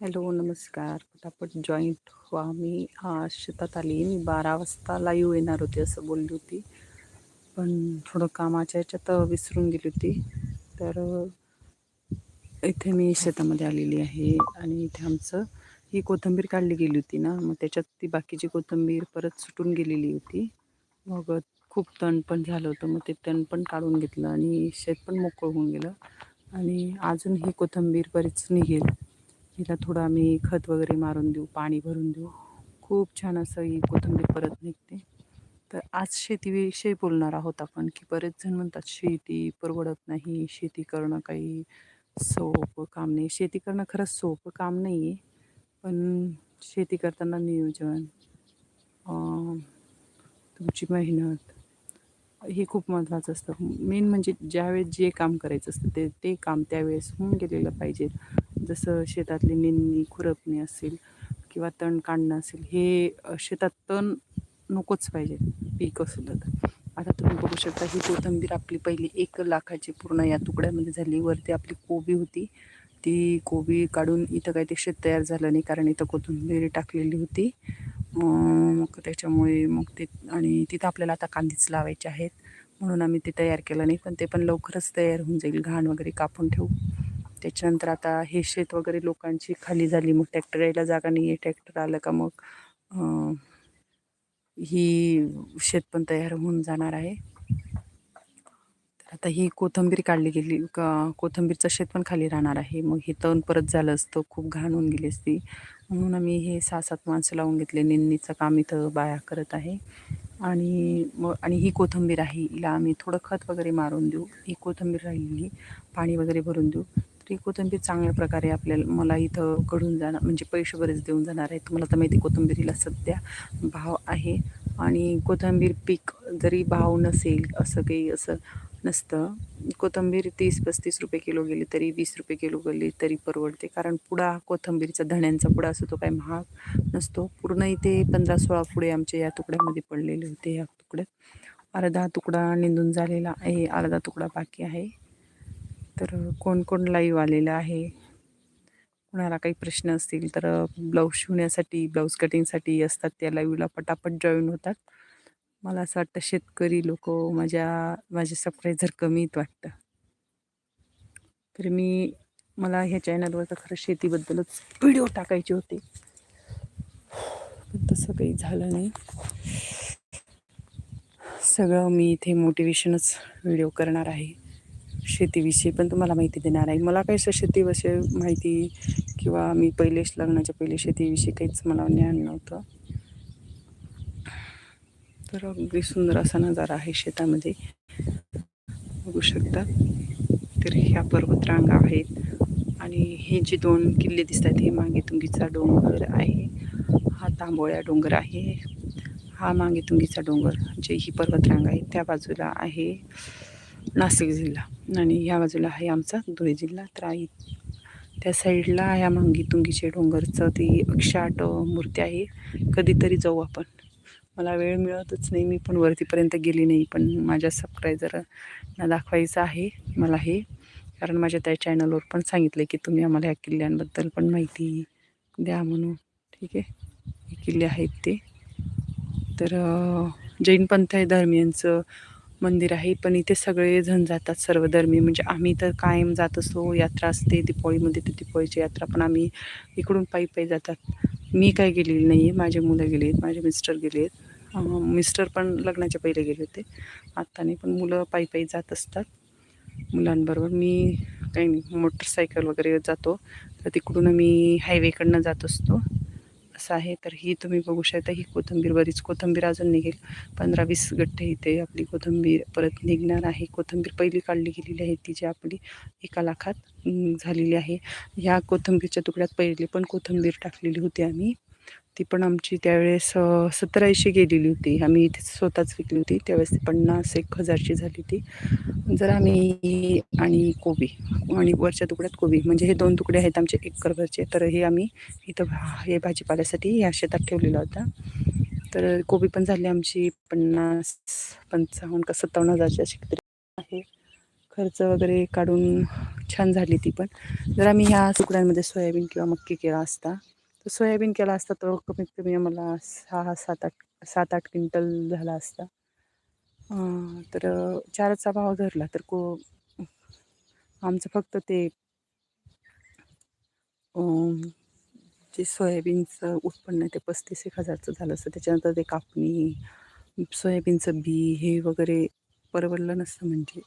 Hello नमस्कार. पटापट joint व्हा. मी शेतात आली. मी बारा वाजता लाईव्ह येणार होती असं बोलली होती. पण थोडं कामाच्या ह्याच्यात विसरून गेली होती. तर इथे मी शेतामध्ये आलेली आहे. आणि इथे आमचं ही कोथिंबीर काढली गेली होती ना. मग त्याच्यात ती बाकीची कोथिंबीर परत सुटून गेलेली होती. मग खूप तण पण झालं होतं. मग ते तण पण काढून घेतलं आणि शेत पण मोकळं होऊन गेलं. आणि अजून ही कोथिंबीर बरीच निघेल. हिला थोडं आम्ही खत वगैरे मारून देऊ पाणी भरून देऊ. खूप छान असं ही कोथिंबीर परत निघते. तर आज शेतीविषयी बोलणार आहोत आपण की बरेच जण म्हणतात शेती परवडत नाही शेती करणं काही सोपं काम नाही. शेती करणं खरंच सोपं काम नाही आहे पण शेती करताना नियोजन तुमची मेहनत हे खूप महत्त्वाचं असतं. मेन म्हणजे ज्यावेळेस जे काम करायचं असतं ते ते काम त्यावेळेस होऊन गेलेलं पाहिजे. जसं शेतातली निंदणी खुरपणी असेल किंवा तण काढणं असेल हे शेतात तण नकोच पाहिजे. पीक असलं तर. आता तुम्ही बघू शकता ही कोथिंबीर आपली पहिली एक लाखाची पूर्ण या तुकड्यामध्ये झाली. वरती आपली कोबी होती. ती कोबी काढून इथं काही ते शेत तयार झालं नाही कारण इथं कोथिंबीर टाकलेली होती. मग त्याच्यामुळे मग ते आणि तिथं आपल्याला आता कांदीच लावायचे आहेत. म्हणून आम्ही ते तयार केलं नाही पण ते पण लवकरच तयार होऊन जाईल. घाण वगैरे कापून ठेवू. त्याच्यानंतर आता हे शेत वगैरे लोकांची खाली झाली मग ट्रॅक्टर यायला जागा नाही आहे. ट्रॅक्टर आलं का मग ही शेत पण तयार होऊन जाणार आहे. आता ही कोथंबीर काढली गेली का कोथंबीरचं शेत पण खाली राहणार आहे. मग हे तण परत झालं असतं खूप घाण होऊन गेली असती. म्हणून आम्ही हे सहा सात माणसं लावून घेतले. निंदणीचं काम इथं बाया करत आहे. आणि मग आणि ही कोथंबीर आहे हिला आम्ही थोडं खत वगैरे मारून देऊ. ही कोथंबीर राहिली पाणी वगैरे भरून देऊ. तर ही कोथंबीर चांगल्या प्रकारे आपल्याला मला इथं कडून जाणार म्हणजे पैसे बरेच देऊन जाणार आहे तुम्हाला तर माहिती कोथंबीरीला सध्या भाव आहे. आणि कोथंबीर पीक जरी भाव नसेल असं काही असं नसतं. कोथंबीर तीस पस्तीस रुपये किलो गेली तरी वीस रुपये किलो गेली तरी परवडते. कारण पुडा कोथंबीरचा धण्यांचा पुडा असतो तो काही महाग नसतो. पूर्ण इथे पंधरा सोळा पुढे आमच्या या तुकड्यामध्ये पडलेले होते या तुकड्यात अर्धा तुकडा निंदून झालेला आहे अर्धा तुकडा बाकी आहे. तर कोण कोण लाईव्ह आलेलं आहे? कोणाला काही प्रश्न असतील तर ब्लाऊज शिवण्यासाठी ब्लाऊज कटिंगसाठी असतात त्या लाईव्हला पटापट जॉईन होतात. मला असं वाटतं शेतकरी लोक माझ्या माझे सबस्क्रायझर कमीत वाटतं. तर मी मला ह्या चॅनलवर तर खरं शेतीबद्दलच व्हिडिओ टाकायचे होते. पण तसं काही झालं नाही. सगळं मी इथे मोटिवेशनच व्हिडिओ करणार आहे. शेतीविषयी पण तुम्हाला माहिती देणार आहे. मला काही असं शेतीविषयी माहिती किंवा मी पहिलेच लग्नाच्या पहिले शेतीविषयी काहीच मला ज्ञान नव्हतं. तर अगदी सुंदर असा नजारा आहे शेतामध्ये. बघू शकता. तर ह्या पर्वतरांगा आहेत. आणि हे जे दोन किल्ले दिसत आहेत हे मागे तुंगीचा डोंगर आहे. हा तांबोळ्या डोंगर आहे. हा मागे तुंगीचा डोंगर जे ही पर्वतरांग आहे त्या बाजूला आहे नाशिक जिल्हा. आणि ह्या बाजूला आहे आमचा धुळे जिल्हा. तर आई त्या साईडला ह्या मांगी तुंगीचे डोंगरचं ती अक्षाट मूर्ती आहे. कधीतरी जाऊ आपण. मला वेळ मिळतच नाही. मी पण वरतीपर्यंत गेली नाही पण माझ्या सबस्क्रायझरना दाखवायचं आहे मला हे. कारण माझ्या त्या चॅनलवर पण सांगितलं की तुम्ही आम्हाला ह्या किल्ल्यांबद्दल पण माहिती द्या म्हणून. ठीक आहे? हे किल्ले आहेत ते. तर जैन पंथ धर्मियांचं मंदिर आहे पण इथे सगळेजण जातात सर्व धर्मी. म्हणजे आम्ही तर कायम जात असतो यात्रा असते दिपोळीमध्ये तर दिपोळीची यात्रा पण आम्ही इकडून पायी पायी जातात. मी काय गेलेली नाही आहे माझे मुलं गेले आहेत माझे मिस्टर गेले आहेत. मिस्टर पण लग्नाच्या पहिले गेले होते आत्ता नाही पण मुलं पायी पायी जात असतात मुलांबरोबर. मी काही नाही मोटरसायकल वगैरे जातो तर तिकडून आम्ही हायवेकडनं जात असतो. असं आहे तर ही तुम्ही बघू शकता ही कोथंबीर बरीच कोथंबीर अजून निघेल. पंधरा वीस गठ्ठे इथे आपली कोथंबीर परत निघणार आहे. कोथंबीर पहिली काढली गेलेली आहे ती जी आपली एका लाखात झालेली आहे. ह्या कोथंबीरच्या तुकड्यात पहिले पण कोथंबीर टाकलेली होती आम्ही. ती पण आमची त्यावेळेस सतराऐंशी ऐंशी गेलेली होती. आम्ही इथे स्वतःच विकली होती. त्यावेळेस ती पन्नास एक हजारची झाली ती जर आम्ही आणि कोबी आणि वरच्या तुकड्यात कोबी म्हणजे हे दोन तुकडे आहेत आमचे एक तर हे आम्ही इथं हे भाजीपाल्यासाठी ह्या शेतात ठेवलेला होता. तर कोबी पण झाली आमची पन्नास पंचावन्न का सत्तावन्न हजारची अशी आहे. खर्च वगैरे काढून छान झाली ती पण. जर आम्ही ह्या तुकड्यांमध्ये सोयाबीन किंवा मक्की केला असता सोयाबीन केला असता तो कमीत कमी आम्हाला सहा सात आठ सात आठ क्विंटल झाला असता. तर चाराचा भाव धरला तर को आमचं फक्त ते जे सोयाबीनचं उत्पन्न आहे ते पस्तीस एक हजारचं झालं असतं. त्याच्यानंतर ते कापणी सोयाबीनचं बी हे वगैरे परवडलं नसतं म्हणजे.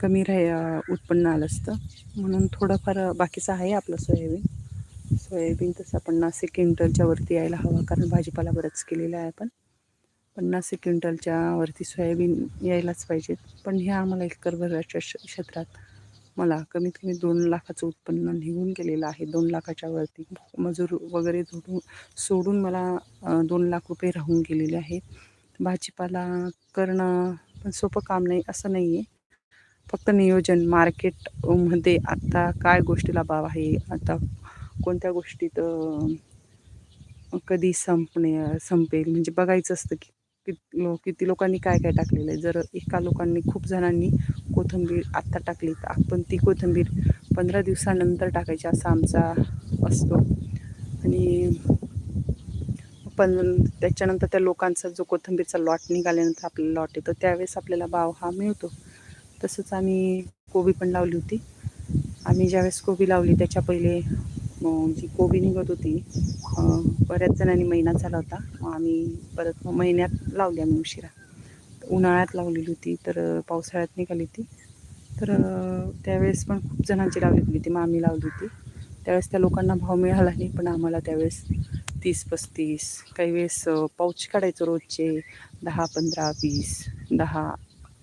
कमी राह उत्पन्न आलं असतं. म्हणून थोडंफार बाकीचं आहे आपलं सोयाबीन. सोयाबीन तसं पन्नास एक क्विंटलच्या वरती यायला हवा कारण भाजीपाला बरंच केलेला आहे आपण. पन्नास एक क्विंटलच्या वरती सोयाबीन यायलाच पाहिजेत पण ह्या आम्हाला एकरभराच्या क्षेत्रात मला कमीत कमी दोन लाखाचं उत्पन्न निघून गेलेलं आहे. दोन लाखाच्या वरती मजूर वगैरे जोडून सोडून मला दोन लाख रुपये राहून गेलेले आहेत. भाजीपाला करणं पण सोपं काम नाही असं नाही आहे फक्त नियोजन मार्केटमध्ये आत्ता काय गोष्टीला भाव आहे? आता कोणत्या गोष्टीत कधी संपणे संपेल? म्हणजे बघायचं असतं की किती लो किती लोकांनी काय काय टाकलेलं आहे. जर एका लोकांनी खूप जणांनी कोथिंबीर आत्ता टाकली तर आपण ती कोथिंबीर पंधरा दिवसानंतर टाकायची असा आमचा असतो. आणि पण त्याच्यानंतर त्या लोकांचा जो कोथिंबीरचा लॉट निघाल्यानंतर आपल्याला लॉट येतो त्यावेळेस आपल्याला भाव हा मिळतो. तसंच आम्ही कोबी पण लावली होती. आम्ही ज्यावेळेस कोबी लावली त्याच्या पहिले जी कोबी निघत होती बऱ्याच जणांनी महिना झाला होता. मग आम्ही परत महिन्यात लावली आम्ही उशिरा. उन्हाळ्यात लावलेली होती तर पावसाळ्यात निघाली होती. तर त्यावेळेस पण खूप जणांची लावली होती. मग आम्ही लावली होती. त्यावेळेस त्या लोकांना भाव मिळाला नाही पण आम्हाला त्यावेळेस तीस पस्तीस काही वेळेस पाऊच काढायचो रोजचे. दहा पंधरा वीस दहा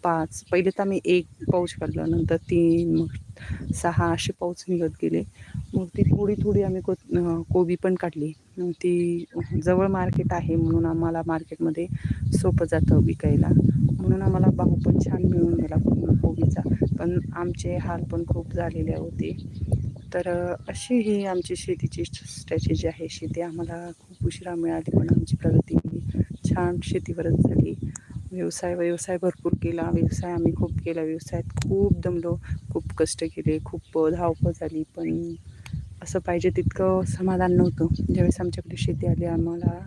पाच. पहिले तर आम्ही एक पाऊच काढलं नंतर तीन मग सहा असे पाऊच निघत गेले. मग ती थोडी थोडी आम्ही को कोबी पण काढली. ती जवळ मार्केट आहे म्हणून आम्हाला मार्केटमध्ये सोपं जातं विकायला. म्हणून आम्हाला भाऊ पण छान मिळून गेला कोबीचा. पण आमचे हाल पण खूप झालेले होते. तर अशी ही आमची शेतीची स्ट्रॅटेजी आहे. शेती आम्हाला खूप उशिरा मिळाली पण आमची प्रगती छान शेतीवरच झाली. व्यवसाय व्यवसाय भरपूर केला. व्यवसाय आम्ही खूप केला. व्यवसायात खूप दमलो खूप कष्ट केले खूप धावपळ झाली. पण असं पाहिजे तितकं समाधान नव्हतं. ज्यावेळेस आमच्याकडे शेती आली आम्हाला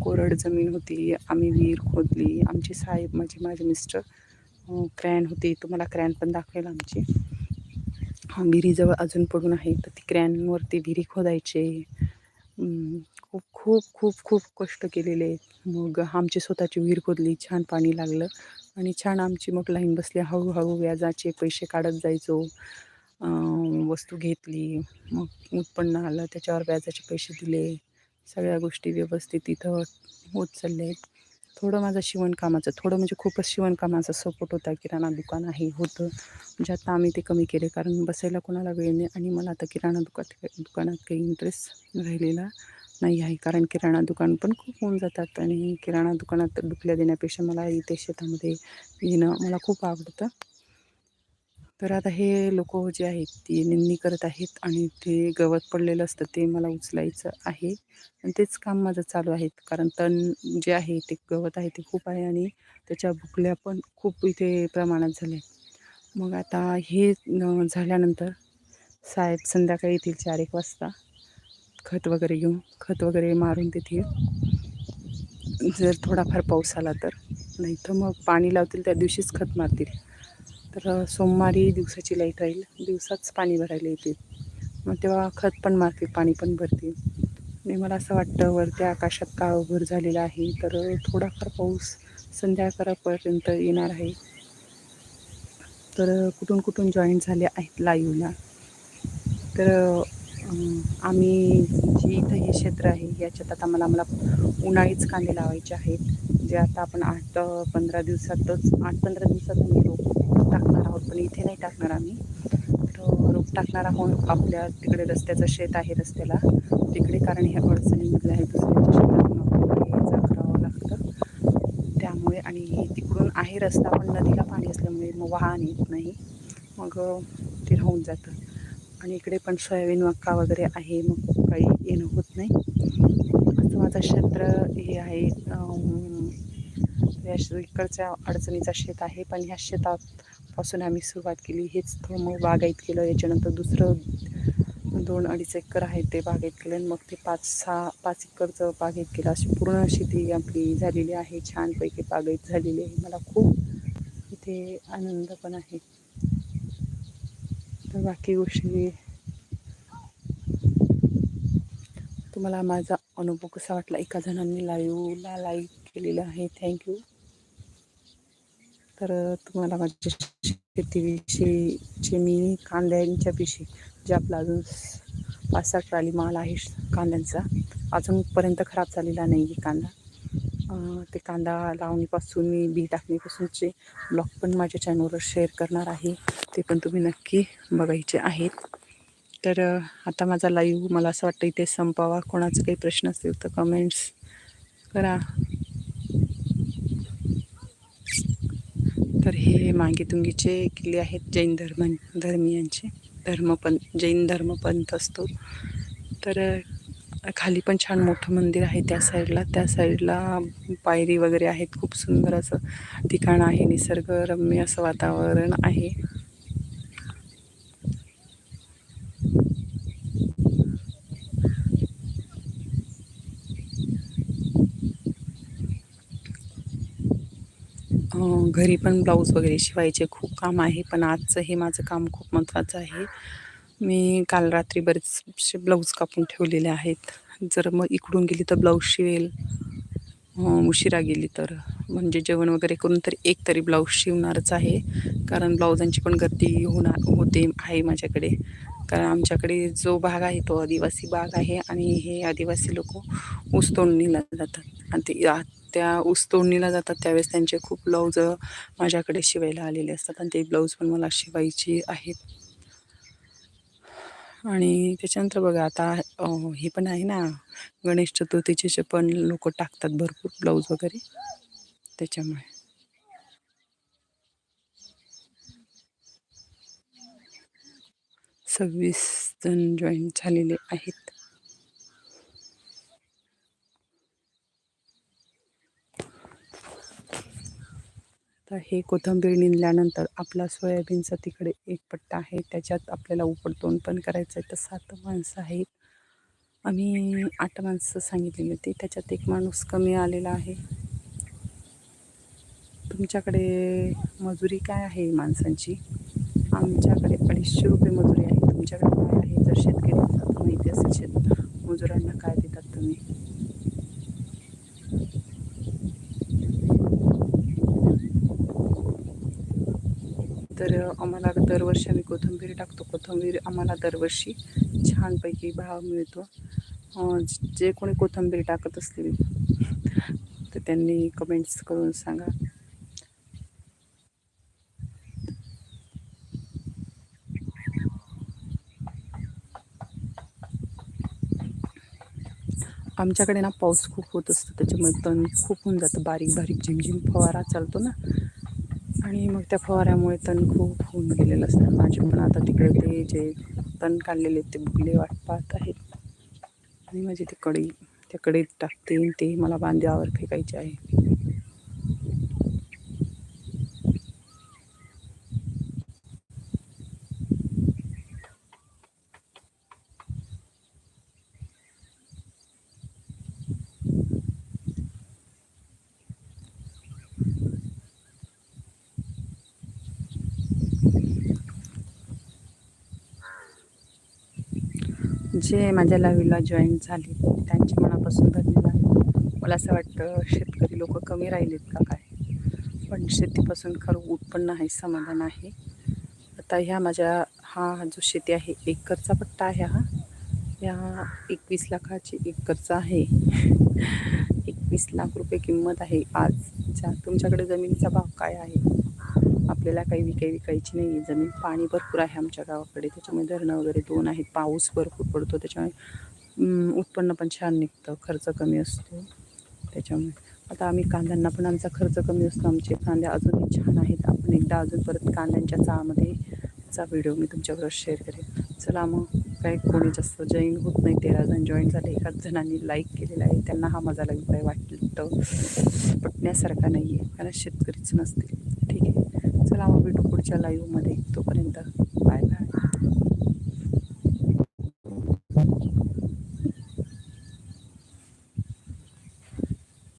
कोरड जमीन होती आम्ही विहीर खोदली. आमचे साहेब माझे माझे मिस्टर क्रॅन होती. तुम्हाला क्रॅन पण दाखवेल आमची. विहिरीजवळ अजून पडून आहे. तर ती क्रॅनवरती विहिरी खोदायचे. खूप खूप खूप खूप कष्ट केलेले आहेत. मग आमची स्वतःची विहीर खोदली छान पाणी लागलं आणि छान आमची मग लाईन बसली. हळूहळू व्याजाचे पैसे काढत जायचो. वस्तू घेतली. मग उत्पन्न आलं त्याच्यावर व्याजाचे पैसे दिले. सगळ्या गोष्टी व्यवस्थित तिथं होत चालल्या आहेत. थोडं माझं शिवणकामाचं थोडं म्हणजे खूपच शिवणकामाचा सपोर्ट होता किराणा दुकान आहे होतं. म्हणजे आता आम्ही ते कमी केले कारण बसायला कोणाला वेळ नाही आणि मला आता किराणा दुकानात दुकानात काही इंटरेस्ट राहिलेला नाही आहे. कारण किराणा दुकान पण खूप होऊन जातात आणि किराणा दुकानात दुखल्या देण्यापेक्षा मला इथे शेतामध्ये येणं मला खूप आवडतं. तर आता हे लोक जे आहेत ती निंदणी करत आहेत आणि ते गवत पडलेलं असतं ते मला उचलायचं आहे. आणि तेच काम माझं चालू आहे. कारण तण जे आहे ते गवत आहे ते खूप आहे आणि त्याच्या भुकल्या पण खूप इथे प्रमाणात झाल्या मग आता हे झाल्यानंतर साहेब संध्याकाळी येतील चार एक वाजता. खत वगैरे घेऊन खत वगैरे मारून तेथील जर थोडाफार पाऊस आला तर. नाही तर मग पाणी लावतील त्या दिवशीच खत मारतील. तर सोमवारी दिवसाची लाइट राहील. दिवसाच पाणी भरायला येतील. मग तेव्हा खत पण मारतील पाणी पण भरतील. आणि मला असं वाटतं वरती आकाशात काळोभर झालेला आहे तर थोडाफार पाऊस संध्याकाळपर्यंत येणार आहे. तर कुठून कुठून जॉईन झाले आहेत लाईव्हला? तर आम्ही जी इथं हे क्षेत्र आहे याच्यात आता मला मला उन्हाळीच कांदे लावायचे आहेत. जे आता आपण आठ पंधरा दिवसातच आठ पंधरा दिवसात आम्ही रोप पण इथे नाही टाकणार आम्ही. तर रोप टाकणार आहोत. आपल्या तिकडे रस्त्याचं शेत आहे रस्त्याला. तिकडे कारण ह्या अडचणीमधलं आहे दुसऱ्यांच्या शेतातून करावं लागतं. त्यामुळे आणि तिकडून आहे रस्ता पण नदीला पाणी असल्यामुळे मग वाहन येत नाही. मग ते राहून जातं. आणि इकडे पण सोयाबीन मक्का वगैरे आहे मग काही येणं होत नाही. असं माझं क्षेत्र हे आहे. या इकडच्या अडचणीचं शेत आहे पण ह्या शेतात पासून आम्ही सुरुवात केली. हेच थोडं मग बागायत केलं. याच्यानंतर दुसरं दोन अडीच एकर आहे ते बागायत केलं. आणि मग ते पाच सहा पाच एकरचं बागेत केलं. अशी पूर्ण शेती आपली झालेली आहे. छानपैकी बागेत झालेली आहे. मला खूप इथे आनंद पण आहे. तर बाकी गोष्टी तुम्हाला माझा अनुभव कसा वाटला? एका जणांनी लाईव्हला लाईक केलेलं आहे. थँक्यू तर तुम्हाला माझ्या शेतीविषयीचे मी कांद्यांच्या पिशी जे आपला अजून पाच सहा ट्राली माल आहे कांद्यांचा अजूनपर्यंत खराब झालेला नाही आहे कांदा. ते कांदा लावणीपासून मी बी टाकणीपासूनचे ब्लॉग पण माझ्या चॅनलवर शेअर करणार आहे. ते पण तुम्ही नक्की बघायचे आहेत. तर आता माझा लाईव्ह मला असं वाटतं इथे संपावा. कोणाचं काही प्रश्न असतील तर कमेंट्स करा. तर हे मागे तुंगीचे किल्ले आहेत जैन धर्म धर्मीयांचे धर्मपंथ जैन धर्मपंथ असतो. तर खाली पण छान मोठं मंदिर आहे त्या साईडला त्या साईडला पायरी वगैरे आहेत. खूप सुंदर असं ठिकाण आहे निसर्गरम्य असं वातावरण आहे. घरी पण ब्लाऊज वगैरे शिवायचे खूप काम आहे पण आजचं हे माझं काम खूप महत्त्वाचं आहे. मी काल रात्री बरेचसे ब्लाऊज कापून ठेवलेले आहेत. जर मग इकडून गेली तर ब्लाऊज शिवेल उशिरा गेली तर. म्हणजे जेवण वगैरे करून तरी एक तरी ब्लाऊज शिवणारच आहे कारण ब्लाऊजांची पण गर्दी होणार होते आहे माझ्याकडे. कारण आमच्याकडे जो भाग आहे तो आदिवासी भाग आहे आणि हे आदिवासी लोक ऊस तोडणीला जातात. आणि ते त्या ऊस तोडणीला जातात त्यावेळेस त्यांचे खूप ब्लाऊज माझ्याकडे शिवायला आलेले असतात आणि ते ब्लाऊज पण मला शिवायचे आहेत. आणि त्याच्यानंतर बघा आता हे पण आहे ना गणेश चतुर्थीचे पण लोक टाकतात भरपूर ब्लाऊज वगैरे. त्याच्यामुळे. सव्वीस जण जॉईन झालेले आहेत. तर हे कोथिंबीर निंदल्यानंतर आपला सोयाबीनचा तिकडे एक पट्टा आहे. त्याच्यात आपल्याला उपडतोंड पण करायचं आहे तर सात माणसं आहेत. आम्ही आठ माणसं सांगितलेली होती. त्याच्यात एक माणूस कमी आलेला आहे. तुमच्याकडे मजुरी काय आहे माणसांची? आमच्याकडे अडीचशे रुपये मजुरी आहे. तुमच्याकडे काय आहे. जर शेतकरी तर माहिती असेल शेत मजुरांना काय देतात तुम्ही? तर आम्हाला दरवर्षी आम्ही कोथिंबीर टाकतो. कोथिंबीर आम्हाला दरवर्षी छानपैकी भाव मिळतो. जे कोणी कोथिंबीर टाकत असतील तर त्यांनी कमेंट्स करून सांगा. आमच्याकडे ना पाऊस खूप होत असतो त्याच्यामुळे तण खूप होऊन जातं. बारीक बारीक झिमझिम फवारा चालतो ना. आणि मग त्या फवाऱ्यामुळे तण खूप होऊन गेलेलं असतं. माझे पण आता तिकडे ते जे तण काढलेले आहेत ते बुगले वाट पाहत आहेत. आणि माझी ते कडी त्या कडीत टाकते आणि ते मला बांध्यावर फेकायचे आहे. जे माझ्या लावीला जॉईन झाले त्यांचे मनापासून धन्यवाद. मला असं वाटतं शेतकरी लोक कमी राहिलेत का काय? पण शेतीपासून खरं उत्पन्न आहे समाधान आहे. आता ह्या माझ्या हा जो शेती आहे एकरचा पट्टा आहे हा. या एकवीस लाखाची एकरचा आहे. एकवीस लाख रुपये किंमत आहे आजच्या तुमच्याकडे जमिनीचा भाव काय आहे? आपल्याला काही विकाई विकायची नाही आहे जमीन पाणी भरपूर आहे आमच्या गावाकडे. त्याच्यामुळे धरणं वगैरे दोन आहेत. पाऊस भरपूर पडतो. त्याच्यामुळे उत्पन्न पण छान निघतं. खर्च कमी असतो. त्याच्यामुळे. आता आम्ही कांद्यांना पण आमचा खर्च कमी असतो. आमचे कांदे अजूनही छान आहेत. आपण एकदा अजून परत कांद्यांच्या चामध्ये चा व्हिडिओ मी तुमच्याबरोबर शेअर करेन. चला मग. काय कोणी जास्त जॉईन होत नाही. तेरा जण जॉईन झाले. एकाच जणांनी लाईक केलेला आहे. त्यांना हा माझा अभिप्राय वाटतं. पटण्यासारखा नाही आहे कारण शेतकरीच नसतील. चला मग भेटू पुढच्या लाईव्हमध्ये तोपर्यंत बाय बाय